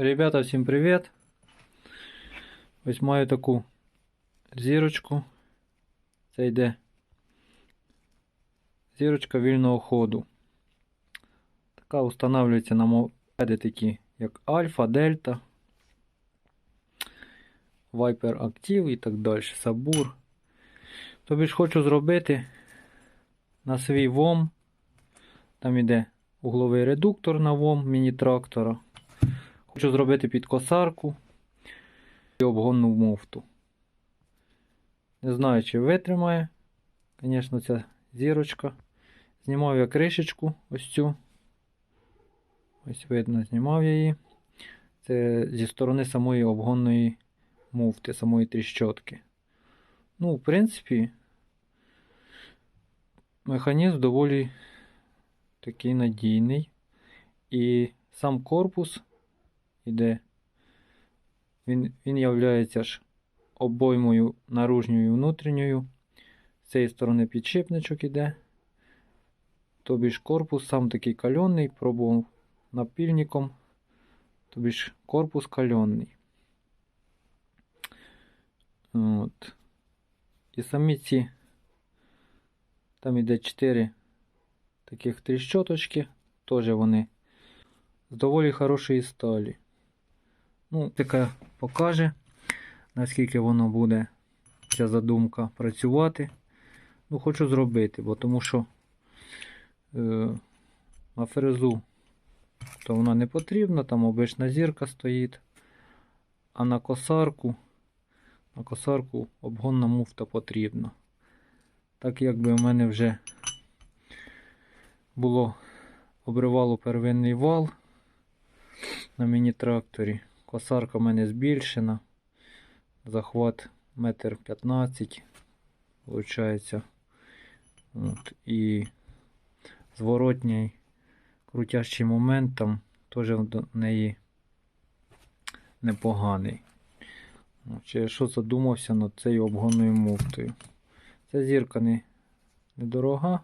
Ребята, всім привіт! Ось маю таку зірочку. Це йде зірочка вільного ходу. Така встановлюється на мопеди такі, як Альфа, Дельта, Viper Active і так далі, Сабур. Тобі ж хочу зробити на свій ВОМ. Там іде угловий редуктор на ВОМ міні-трактора. Хочу зробити під косарку і обгонну муфту. Не знаю, чи витримає. Звісно, ця зірочка. Знімав я кришечку ось цю. Ось видно, знімав я її. Це зі сторони самої обгонної муфти, самої тріщотки. Ну, в принципі, механізм доволі такий надійний. І сам корпус іде. Він він являється ж обоймою наружньою і внутрішньою. З цієї сторони підшипничок іде. Тобі ж корпус сам такий кальонний, пробував напільником. Тобі ж корпус кальонний. От. І самі ці, там іде 4 таких тріщоточки, теж вони з доволі хорошої сталі. Ну, така покаже, наскільки воно буде, ця задумка, працювати. Ну, хочу зробити, бо тому що е, на фрезу то вона не потрібна, там обична зірка стоїть. А на косарку, на косарку обгонна муфта потрібна. Так якби в мене вже було обривало первинний вал на міні-тракторі. Косарка в мене збільшена. Захват метр 15 виходить. От, І зворотній крутящий момент там теж в неї непоганий. Через що задумався над цією обгонною муфтою. Ця зірка не недорога.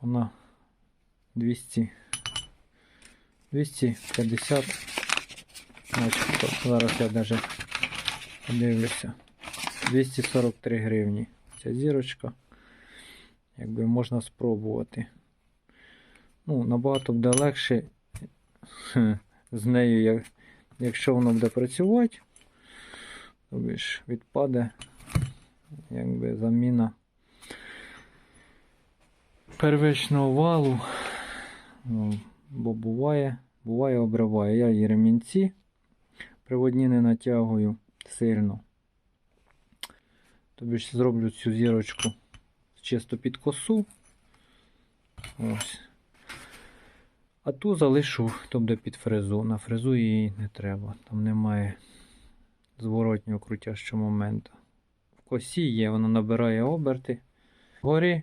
Вона 200 250 Значить, зараз я навіть подивлюся. 243 гривні. Ця зірочка. Якби можна спробувати. Ну, набагато буде легше з нею, якщо воно буде працювати, тобі ж відпаде якби заміна первичного валу. Ну, бо буває, буває обриває. Я і ремінці приводні не натягую сильно. Тобі ж зроблю цю зірочку чисто під косу. Ось. А ту залишу тобто під фрезу. На фрезу її не треба. Там немає зворотнього крутящого моменту. В косі є, вона набирає оберти. Вгорі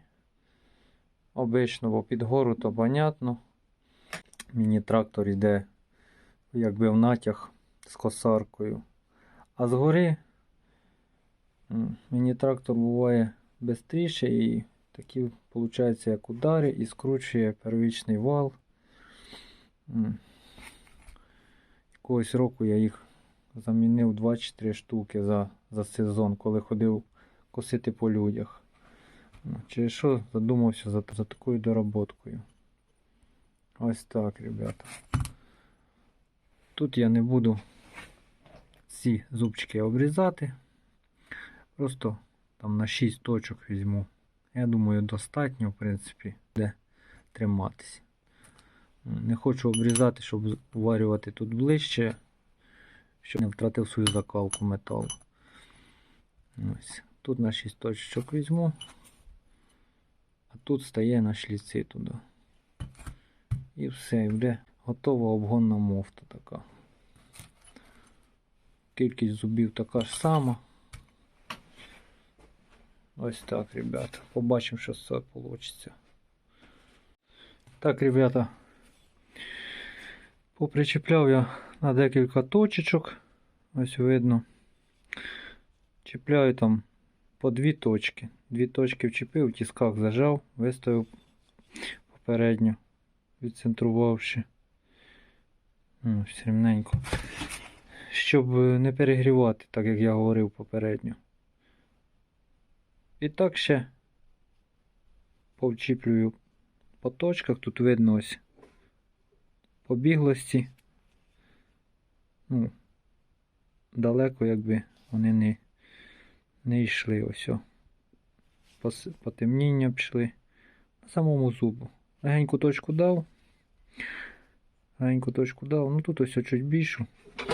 обично, бо під гору то понятно. Міні-трактор йде якби в натяг з косаркою. А згори міні-трактор буває швидше і такі, виходить, як удари і скручує первічний вал. Якогось року я їх замінив 2-3 штуки за за сезон, коли ходив косити по людях. Через що задумався за, за такою доработкою. Ось так, ребята. Тут я не буду ці зубчики обрізати. Просто там на 6 точок візьму. Я думаю, достатньо, в принципі, де триматися. Не хочу обрізати, щоб уварювати тут ближче, щоб не втратив свою закалку металу. Ось. Тут на 6 точок візьму, а тут стає на шліці туди. І все, і буде готова обгонна мофта така. Кількість зубів така ж сама. Ось так, ребята. Побачимо, що з цього вийде. Так, ребята. Попричепляв я на декілька точечок. Ось видно. Чіпляю там по дві точки. Дві точки вчепив, в тісках зажав, виставив попередньо, відцентрувавши. Ну, все. Щоб е, не перегрівати, так як я говорив попередньо. І так ще повчіплюю по точках. Тут видно ось побіглості. Ну, далеко якби вони не, не йшли ось. Пос- Потемніння пішли. На самому зубу. Легеньку точку дав. Легеньку точку дав. Ну тут ось чуть більшу,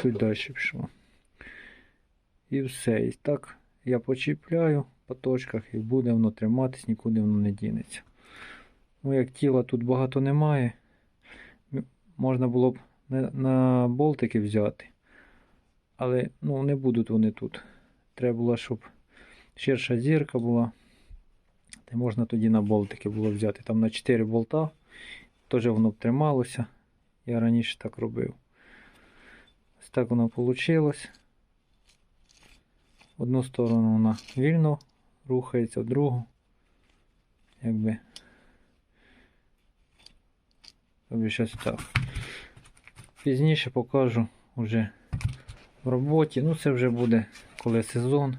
чуть далі пішло. І все. І так я почіпляю по точках і буде воно триматись, нікуди воно не дінеться. Ну, як тіла тут багато немає, можна було б на, на болтики взяти. Але ну, не будуть вони тут. Треба було, щоб ширша зірка була. Та можна тоді на болтики було взяти. Там на 4 болта. Теж воно б трималося. Я раніше так робив. Ось так воно вийшло. Одну сторону вона вільно рухається, в другу. Якби. Тобі щось так. Пізніше покажу вже в роботі. Ну, це вже буде коли сезон.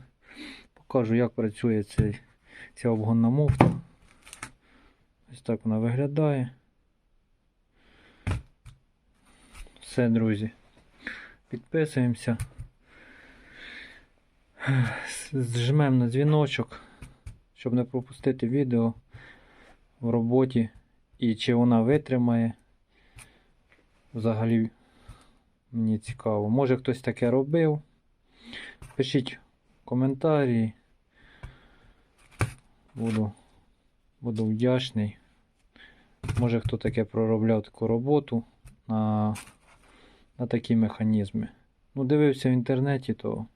Покажу, як працює цей, ця обгонна муфта. Ось так вона виглядає. Все, друзі. Підписуємося. Зжмемо на дзвіночок, щоб не пропустити відео в роботі і чи вона витримає. Взагалі мені цікаво. Може хтось таке робив. Пишіть коментарі. Буду, буду вдячний. Може хто таке проробляв таку роботу на, на такі механізми. Ну, дивився в інтернеті, то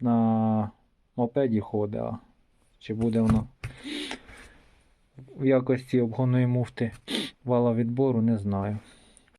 на мопеді ходить, чи буде воно в якості обгонної муфти вала відбору, не знаю.